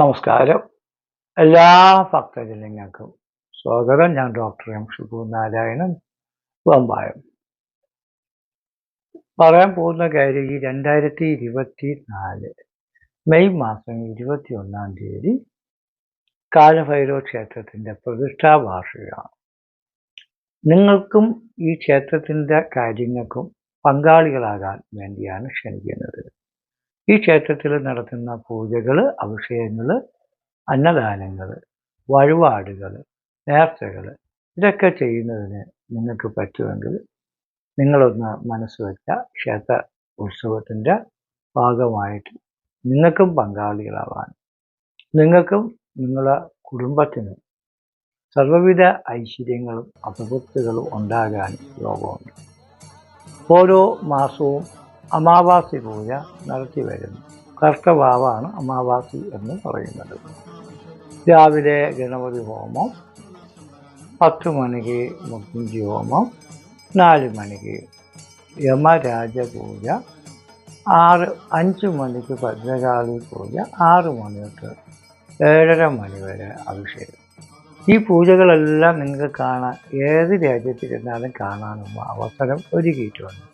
നമസ്കാരം. എല്ലാ ഭക്തജനങ്ങൾക്കും സ്വാഗതം. ഞാൻ ഡോക്ടർ എം ഷിബു നാരായണൻ വമ്പായം പറയാൻ പോകുന്ന കാര്യം ഈ രണ്ടായിരത്തി ഇരുപത്തി നാല് മെയ് മാസം ഇരുപത്തി ഒന്നാം തീയതി കാലഭൈരവ ക്ഷേത്രത്തിന്റെ പ്രതിഷ്ഠാ വാർഷികമാണ് നിങ്ങൾക്കും ഈ ക്ഷേത്രത്തിന്റെ കാര്യങ്ങൾക്കും പങ്കാളികളാകാൻ വേണ്ടിയാണ് ക്ഷണിക്കുന്നത്. ഈ ക്ഷേത്രത്തിൽ നടത്തുന്ന പൂജകൾ അഭിഷേകങ്ങൾ അന്നദാനങ്ങൾ വഴിപാടുകൾ നേർച്ചകൾ ഇതൊക്കെ ചെയ്യുന്നതിന് നിങ്ങൾക്ക് പറ്റുമെങ്കിൽ നിങ്ങളൊന്ന് മനസ്സ് വെച്ച ക്ഷേത്ര ഉത്സവത്തിന്റെ ഭാഗമായിട്ട് നിങ്ങൾക്കും പങ്കാളികളാവാൻ നിങ്ങൾക്കും നിങ്ങളുടെ കുടുംബത്തിനും സർവവിധ ഐശ്വര്യങ്ങളും അഭിവൃദ്ധികളും ഉണ്ടാകാൻ യോഗമുണ്ട്. ഓരോ മാസവും അമാവാസി പൂജ നടത്തി വരുന്നു. കർത്തഭാവാണ് അമാവാസി എന്ന് പറയുന്നത്. രാവിലെ ഗണപതി ഹോമം പത്ത് മണിക്ക് മുക്കുഞ്ചി ഹോമം നാല് മണിക്ക് യമരാജ പൂജ ആറ് അഞ്ച് മണിക്ക് ഭദ്രകാളി പൂജ ആറ് മണി തൊട്ട് ഏഴര മണി വരെ അഭിഷേകം. ഈ പൂജകളെല്ലാം നിങ്ങൾക്ക് കാണാൻ ഏത് രാജ്യത്തിരുന്നാലും കാണാനുള്ള അവസരം ഒരുക്കിയിട്ടുണ്ട്.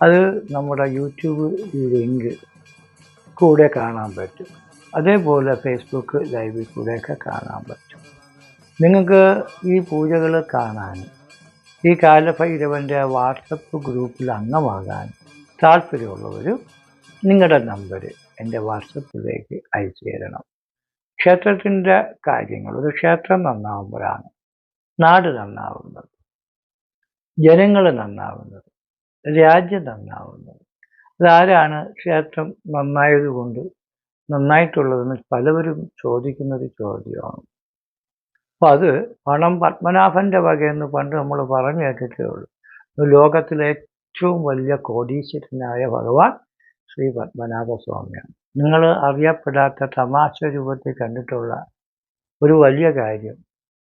അത് നമ്മുടെ യൂട്യൂബ് ലിങ്ക് കൂടെ കാണാൻ പറ്റും. അതേപോലെ ഫേസ്ബുക്ക് ലൈവിൽ കൂടെയൊക്കെ കാണാൻ പറ്റും. നിങ്ങൾക്ക് ഈ പൂജകൾ കാണാൻ ഈ കാലഭൈരവന്റെ വാട്സപ്പ് ഗ്രൂപ്പിൽ അംഗമാകാൻ താല്പര്യമുള്ളവർ നിങ്ങളുടെ നമ്പർ എന്റെ വാട്സപ്പിലേക്ക് അയച്ചു തരണം ക്ഷേത്രത്തിന്റെ കാര്യങ്ങൾ ഒരു ക്ഷേത്രം നന്നാവുമ്പോഴാണ് നാട് നന്നാവുന്നത് ജനങ്ങൾ നന്നാവുന്നത് രാജ്യം നന്നാവുന്നത് അതാരാണ് ക്ഷേത്രം നന്നായതുകൊണ്ട് നന്നായിട്ടുള്ളതെന്ന് പലവരും ചോദിക്കുന്നൊരു ചോദ്യമാണ്. അപ്പം അത് പണം പത്മനാഭന്റെ വകയെന്ന് പണ്ട് നമ്മൾ പറഞ്ഞു കേട്ടിട്ടേ ഉള്ളൂ ലോകത്തിലെ ഏറ്റവും വലിയ കോടീശ്വരനായ ഭഗവാൻ ശ്രീ പത്മനാഭ സ്വാമിയാണ് നിങ്ങൾ അറിയപ്പെടാത്ത തമാശ രൂപത്തിൽ കണ്ടിട്ടുള്ള ഒരു വലിയ കാര്യം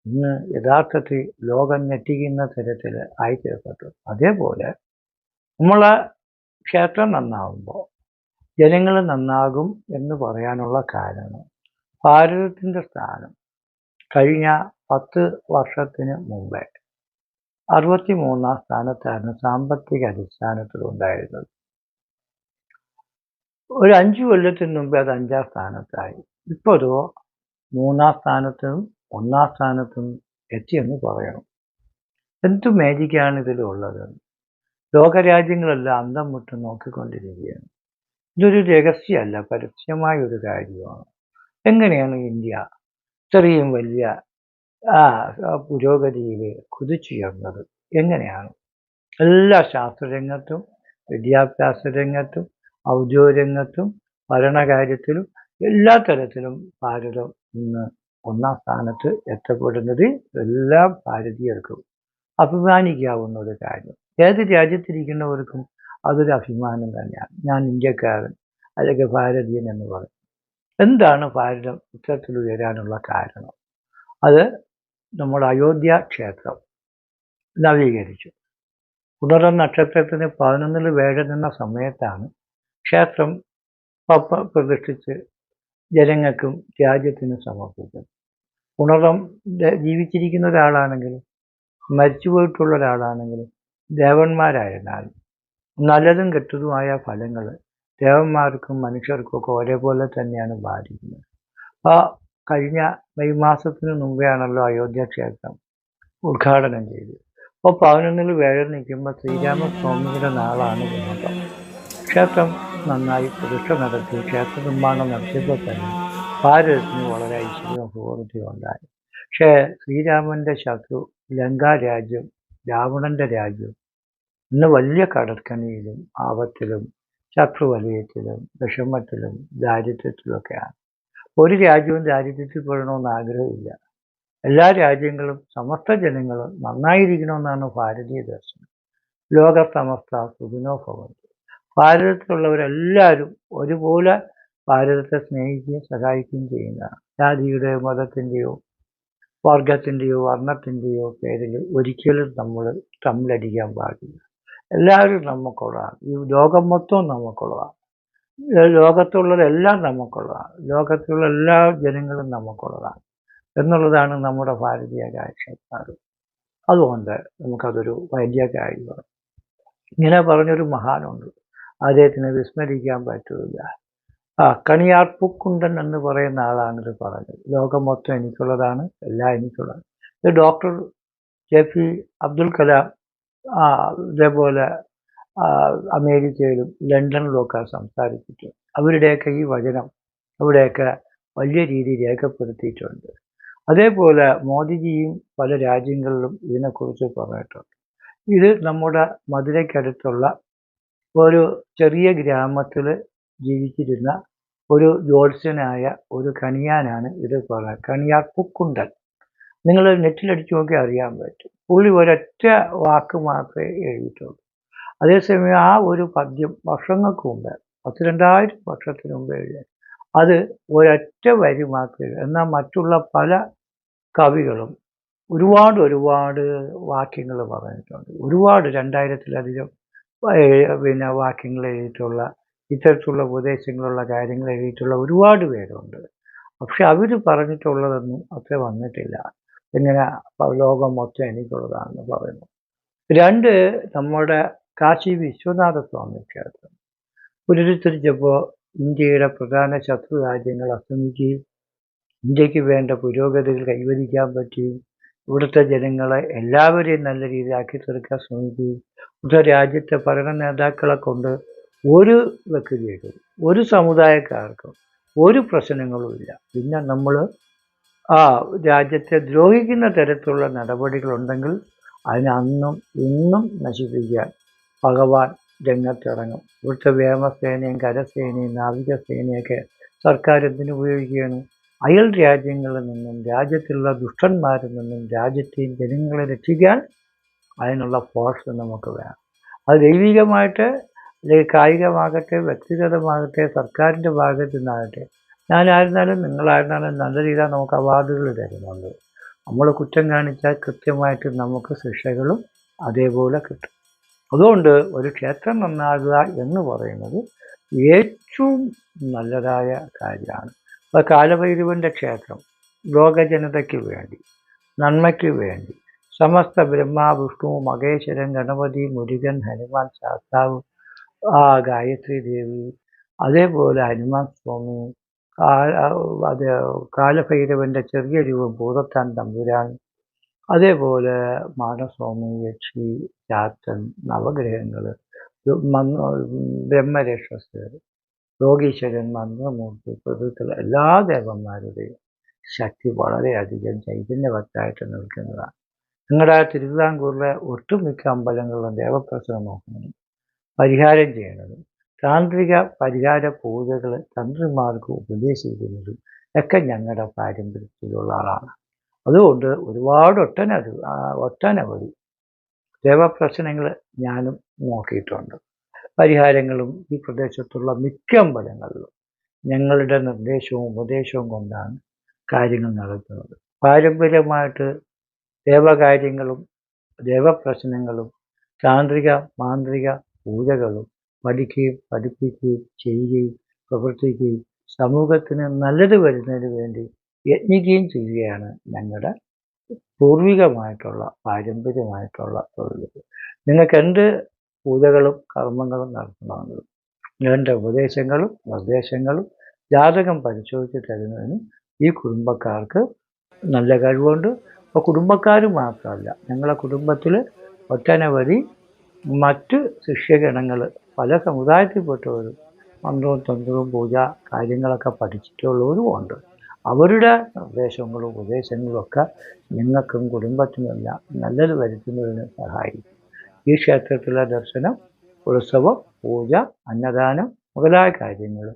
ഇന്ന് യഥാർത്ഥത്തിൽ ലോകം ഞെട്ടിക്കുന്ന തരത്തിൽ ആയിത്തീർപ്പെട്ടു അതേപോലെ നമ്മളെ ക്ഷേത്രം നന്നാവുമ്പോൾ ജനങ്ങൾ നന്നാകും എന്ന് പറയാനുള്ള കാരണം ഭാരതത്തിന്റെ സ്ഥാനം കഴിഞ്ഞ പത്ത് വർഷത്തിന് മുമ്പേ അറുപത്തി മൂന്നാം സ്ഥാനത്താണ് സാമ്പത്തിക അടിസ്ഥാനത്തിൽ ഉണ്ടായിരുന്നത്. ഒരു അഞ്ചു കൊല്ലത്തിന് മുമ്പേ അത് അഞ്ചാം സ്ഥാനത്തായി. ഇപ്പോഴോ മൂന്നാം സ്ഥാനത്തും ഒന്നാം സ്ഥാനത്തും എത്തിയെന്ന് പറയണം. എന്ത് മാജിക്കാണ് ഇതിലുള്ളത്? ലോകരാജ്യങ്ങളെല്ലാം അന്തം മുട്ട് നോക്കിക്കൊണ്ടിരിക്കുകയാണ്. ഇതൊരു രഹസ്യമല്ല പരസ്യമായ ഒരു കാര്യമാണ്. എങ്ങനെയാണ് ഇന്ത്യ ഇത്രയും വലിയ ആ പുരോഗതിയിൽ കുതിച്ചുയർന്നത്? എങ്ങനെയാണ്? എല്ലാ ശാസ്ത്രരംഗത്തും വിദ്യാഭ്യാസ രംഗത്തും ഔദ്യോഗിക രംഗത്തും ഭരണകാര്യത്തിലും എല്ലാ തരത്തിലും ഭാരതം ഇന്ന് ഒന്നാം സ്ഥാനത്ത് എത്തപ്പെടുന്നത് എല്ലാ ഭാരതീയർക്കും അഭിമാനിക്കാവുന്ന ഒരു കാര്യം. ഏത് രാജ്യത്തിരിക്കുന്നവർക്കും അതൊരു അഭിമാനം തന്നെയാണ്. ഞാൻ ഇന്ത്യക്കാരൻ അല്ലെങ്കിൽ ഭാരതീയൻ എന്ന് പറയും. എന്താണ് ഭാരതം? ഇത്തരത്തിൽ ഉയരാനുള്ള കാരണം. അത് നമ്മുടെ അയോധ്യ ക്ഷേത്രം നവീകരിച്ചു. പുണർന്ന നക്ഷത്രത്തിന് പതിനൊന്നിൽ വേഴ നിന്ന സമയത്താണ് ക്ഷേത്രം പപ്പ പ്രതിഷ്ഠിച്ച് ജനങ്ങൾക്കും രാജ്യത്തിനും സമർപ്പിക്കുന്നത് പുണർന്നം ജീവിച്ചിരിക്കുന്ന ഒരാളാണെങ്കിലും മരിച്ചുപോയിട്ടുള്ള ഒരാളാണെങ്കിലും ദേവന്മാരായിരുന്നാലും നല്ലതും കെട്ടതുമായ ഫലങ്ങൾ ദേവന്മാർക്കും മനുഷ്യർക്കും ഒക്കെ ഒരേപോലെ തന്നെയാണ് ബാധിക്കുന്നത്. ആ കഴിഞ്ഞ മെയ് മാസത്തിന് മുമ്പെയാണല്ലോ അയോധ്യ ക്ഷേത്രം ഉദ്ഘാടനം ചെയ്തത്. അപ്പോൾ പതിനൊന്നിൽ വേഴ നിൽക്കുമ്പോൾ ശ്രീരാമസ്വാമിയുടെ നാളാണ് വിനോദം ക്ഷേത്രം നന്നായി പ്രതിഷ്ഠ നടത്തി ക്ഷേത്ര നിർമ്മാണം നടത്തിയപ്പോൾ തന്നെ ഭാരതത്തിന് വളരെ ഐശ്വര്യവും അഭിവൃദ്ധിയും ഉണ്ടായി. പക്ഷേ ശ്രീരാമന്റെ ശത്രു ലങ്കാ രാജ്യം രാവണന്റെ രാജ്യം. ഇന്ന് വലിയ കടക്കണിയിലും ആപത്തിലും ശത്രുവലയത്തിലും വിഷമത്തിലും ദാരിദ്ര്യത്തിലുമൊക്കെയാണ്. ഒരു രാജ്യവും ദാരിദ്ര്യത്തിൽ പെടണമെന്ന് ആഗ്രഹമില്ല. എല്ലാ രാജ്യങ്ങളും സമസ്ത ജനങ്ങളും നന്നായിരിക്കണമെന്നാണ് ഭാരതീയ ദർശനം. ലോക സമസ്ത സുഖിനോ ഭാരതത്തിലുള്ളവരെല്ലാവരും ഒരുപോലെ ഭാരതത്തെ സ്നേഹിക്കുകയും സഹായിക്കുകയും ചെയ്യുന്നതാണ്. ജാതിയുടെയോ മതത്തിന്റെയോ വർഗത്തിന്റെയോ വർണത്തിന്റെയോ പേരിൽ ഒരിക്കലും നമ്മൾ തമ്മിലടിക്കാൻ പാടില്ല. എല്ലാവരും നമുക്കുള്ളതാണ് ഈ ലോകം മൊത്തവും നമുക്കുള്ളതാണ് ലോകത്തുള്ളതെല്ലാം നമുക്കുള്ളതാണ് ലോകത്തുള്ള എല്ലാ ജനങ്ങളും നമുക്കുള്ളതാണ് എന്നുള്ളതാണ് നമ്മുടെ ഭാരതീയ കാഴ്ചപ്പാട് അതുകൊണ്ട് നമുക്കതൊരു വലിയ കാര്യമാണ് ഇങ്ങനെ പറഞ്ഞൊരു മഹാനുണ്ട്. അദ്ദേഹത്തിന് വിസ്മരിക്കാൻ പറ്റില്ല ആ കണിയാർ പൂക്കുണ്ടൻ എന്ന് പറയുന്ന ആളാണിത് പറഞ്ഞത്. ലോകം മൊത്തം എനിക്കുള്ളതാണ് എല്ലാം എനിക്കുള്ളതാണ്. ഇത് doctor J P Abdul Kalam ഇതേപോലെ അമേരിക്കയിലും ലണ്ടനിലുമൊക്കെ സംസാരിച്ചിട്ടുണ്ട് അവരുടെയൊക്കെ ഈ വചനം അവിടെയൊക്കെ വലിയ രീതിയിൽ രേഖപ്പെടുത്തിയിട്ടുണ്ട്. അതേപോലെ മോദിജിയും പല രാജ്യങ്ങളിലും ഇതിനെക്കുറിച്ച് പറഞ്ഞിട്ടുണ്ട്. ഇത് നമ്മുടെ മധുരയ്ക്കടുത്തുള്ള ഒരു ചെറിയ ഗ്രാമത്തിൽ ജീവിച്ചിരുന്ന ഒരു ജ്യോത്സ്യനായ ഒരു കണിയാനാണ് ഇത് പറയുന്നത്. കണിയാർ പുക്കുണ്ടൻ നിങ്ങൾ നെറ്റിലടിച്ചു നോക്കി അറിയാൻ പറ്റും. പുള്ളി ഒരൊറ്റ വാക്ക് മാത്രമേ എഴുതിയിട്ടുള്ളൂ. അതേസമയം ആ ഒരു പദ്യം വർഷങ്ങൾക്ക് മുമ്പ് പത്ത് രണ്ടായിരം വർഷത്തിന് മുമ്പ് എഴുതിയ അത് ഒരൊറ്റ വരി മാത്രമേ. എന്നാൽ മറ്റുള്ള പല കവികളും ഒരുപാട് ഒരുപാട് വാക്യങ്ങൾ പറഞ്ഞിട്ടുണ്ട്. ഒരുപാട് രണ്ടായിരത്തിലധികം പിന്നെ വാക്യങ്ങൾ എഴുതിയിട്ടുള്ള ഇത്തരത്തിലുള്ള ഉപദേശങ്ങളുള്ള കാര്യങ്ങൾ എഴുതിയിട്ടുള്ള ഒരുപാട് പേരുണ്ട്. പക്ഷെ അവർ പറഞ്ഞിട്ടുള്ളതൊന്നും അത്ര വന്നിട്ടില്ല. ഇങ്ങനെ ലോകം മൊത്തം എനിക്കുള്ളതാണെന്ന് പറയുന്നു. രണ്ട് നമ്മുടെ കാശി വിശ്വനാഥ സ്വാമി ക്ഷേത്രം പുനരുദ്ധരിച്ചപ്പോൾ ഇന്ത്യയുടെ പ്രധാന ശത്രു രാജ്യങ്ങൾ അസ്തമിക്കുകയും ഇന്ത്യയ്ക്ക് വേണ്ട പുരോഗതികൾ കൈവരിക്കാൻ പറ്റിയും ഇവിടുത്തെ ജനങ്ങളെ എല്ലാവരെയും നല്ല രീതിയിലാക്കി തീർക്കാൻ ശ്രമിക്കുകയും ഇവിടുത്തെ രാജ്യത്തെ ഭരണ നേതാക്കളെ കൊണ്ട് ഒരു വ്യക്തിക്കും ഒരു സമുദായക്കാർക്കും ഒരു പ്രശ്നങ്ങളുമില്ല പിന്നെ നമ്മൾ ആ രാജ്യത്തെ ദ്രോഹിക്കുന്ന തരത്തിലുള്ള നടപടികളുണ്ടെങ്കിൽ അതിനെ അന്നും ഇന്നും നശിപ്പിക്കാൻ ഭഗവാൻ രംഗത്തിറങ്ങും. ഇവിടുത്തെ വ്യോമസേനയും കരസേനയും നാവികസേനയൊക്കെ സർക്കാർ എന്തിനു ഉപയോഗിക്കുകയാണ്? അയൽ രാജ്യങ്ങളിൽ നിന്നും രാജ്യത്തിലുള്ള ദുഷ്ടന്മാരിൽ നിന്നും രാജ്യത്തെയും ജനങ്ങളെ രക്ഷിക്കാൻ അതിനുള്ള ഫോഴ്സ് നമുക്ക് വേണം. അത് ദൈവികമായിട്ട് അല്ലെങ്കിൽ കായികമാകട്ടെ വ്യക്തിഗതമാകട്ടെ സർക്കാരിന്റെ ഭാഗത്തു നിന്നാകട്ടെ ഞാനായിരുന്നാലും നിങ്ങളായിരുന്നാലും നല്ല രീതിയിൽ നമുക്ക് അവാർഡുകൾ തരുന്നുണ്ട്. നമ്മൾ കുറ്റം കാണിച്ചാൽ കൃത്യമായിട്ട് നമുക്ക് ശിക്ഷകളും അതേപോലെ കിട്ടും. അതുകൊണ്ട് ഒരു ക്ഷേത്രം നന്നാകുക എന്ന് പറയുന്നത് ഏറ്റവും നല്ലതായ കാര്യമാണ്. ഇപ്പോൾ കാലഭൈരവന്റെ ക്ഷേത്രം ലോകജനതയ്ക്ക് വേണ്ടി നന്മയ്ക്ക് വേണ്ടി സമസ്ത ബ്രഹ്മ വിഷ്ണു മഹേശ്വരൻ ഗണപതി മുരുകൻ ഹനുമാൻ ശാസ്താവ് ആ ഗായത്രി ദേവി അതേപോലെ ഹനുമാൻ സ്വാമി അത് കാലഭൈരവന്റെ ചെറിയ രൂപം ഭൂതത്താൻ തമ്പുരാൻ അതേപോലെ മാനസ്വാമി യക്ഷി ചാത്തൻ നവഗ്രഹങ്ങൾ ബ്രഹ്മരക്ഷസ് യോഗീശ്വരൻ മന്ത്രമൂർത്തി പ്രകൃതി എല്ലാ ദേവന്മാരുടെയും ശക്തി വളരെയധികം ചൈതന്യവത്തായിട്ട് നിൽക്കുന്നതാണ്. നിങ്ങളുടെ തിരുവിതാംകൂറിലെ ഒട്ടുമിക്ക അമ്പലങ്ങളിലും ദേവപ്രസനം നോക്കുന്നത് പരിഹാരം ചെയ്യണതും താന്ത്രിക പരിഹാര പൂജകൾ തന്ത്രിമാർക്ക് ഉപദേശിക്കുന്നതും ഒക്കെ ഞങ്ങളുടെ പാരമ്പര്യത്തിലുള്ള ആളാണ്. അതുകൊണ്ട് ഒരുപാട് ഒട്ടനവധി ഒട്ടനവധി ദേവപ്രശ്നങ്ങൾ ഞാനും നോക്കിയിട്ടുണ്ട്. പരിഹാരങ്ങളും ഈ പ്രദേശത്തുള്ള മിക്ക അമ്പലങ്ങളിലും ഞങ്ങളുടെ നിർദ്ദേശവും ഉപദേശവും കൊണ്ടാണ് കാര്യങ്ങൾ നടത്തുന്നത് പാരമ്പര്യമായിട്ട് ദേവകാര്യങ്ങളും ദേവപ്രശ്നങ്ങളും താന്ത്രിക മാന്ത്രിക പൂജകളും പഠിക്കുകയും പഠിപ്പിക്കുകയും ചെയ്യുകയും പ്രവർത്തിക്കുകയും സമൂഹത്തിന് നല്ലത് വരുന്നതിന് വേണ്ടി യജ്ഞിക്കുകയും ചെയ്യുകയാണ് ഞങ്ങളുടെ പൂർവികമായിട്ടുള്ള പാരമ്പര്യമായിട്ടുള്ള തൊഴിൽ. നിങ്ങൾക്ക് എന്ത് പൂജകളും കർമ്മങ്ങളും നടത്തണമെങ്കിലും എന്റെ ഉപദേശങ്ങളും നിർദ്ദേശങ്ങളും ജാതകം പരിശോധിച്ച് തരുന്നതിന് ഈ കുടുംബക്കാർക്ക് നല്ല കഴിവുണ്ട്. അപ്പോൾ കുടുംബക്കാർ മാത്രമല്ല ഞങ്ങളുടെ കുടുംബത്തിൽ ഒട്ടനവധി മറ്റ് ശിഷ്യഗണങ്ങൾ പല സമുദായത്തിൽപ്പെട്ടവരും മന്ത്രവും തന്ത്രവും പൂജ കാര്യങ്ങളൊക്കെ പഠിച്ചിട്ടുള്ളവരും ഉണ്ട് അവരുടെ നിർദ്ദേശങ്ങളും ഉപദേശങ്ങളും ഒക്കെ നിങ്ങൾക്കും കുടുംബത്തിനുമെല്ലാം നല്ലത് വരുത്തുന്നതിന് സഹായിക്കും. ഈ ക്ഷേത്രത്തിലെ ദർശനം ഉത്സവം പൂജ അന്നദാനം മുതലായ കാര്യങ്ങൾ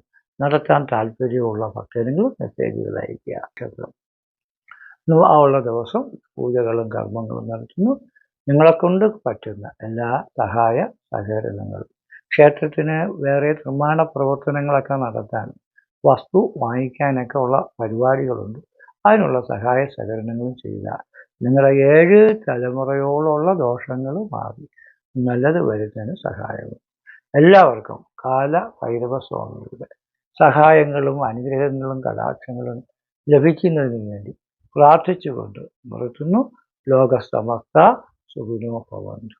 നടത്താൻ താല്പര്യമുള്ള ഭക്തരുകൾ മെസ്സേജുകൾ അയക്കുക ക്ഷേത്രം. ആ ഉള്ള ദിവസം പൂജകളും കർമ്മങ്ങളും നടത്തുന്നു. നിങ്ങളെ കൊണ്ട് പറ്റുന്ന എല്ലാ സഹായ സഹകരണങ്ങളും. ക്ഷേത്രത്തിന് വേറെ നിർമ്മാണ പ്രവർത്തനങ്ങളൊക്കെ നടത്താൻ വസ്തു വാങ്ങിക്കാനൊക്കെ ഉള്ള പരിപാടികളുണ്ട്. അതിനുള്ള സഹായ സഹകരണങ്ങളും ചെയ്യുക നിങ്ങളുടെ ഏഴ് തലമുറയോളമുള്ള ദോഷങ്ങൾ മാറി നല്ലത് വരുന്നതിന് സഹായവും. എല്ലാവർക്കും കാല ഭൈരവ സ്വാമികളുടെ സഹായങ്ങളും അനുഗ്രഹങ്ങളും കടാക്ഷങ്ങളും ലഭിക്കുന്നതിന് വേണ്ടി പ്രാർത്ഥിച്ചുകൊണ്ട് നിർത്തുന്നു. ലോകസമസ്ത സുഖിനോ ഭവന്തു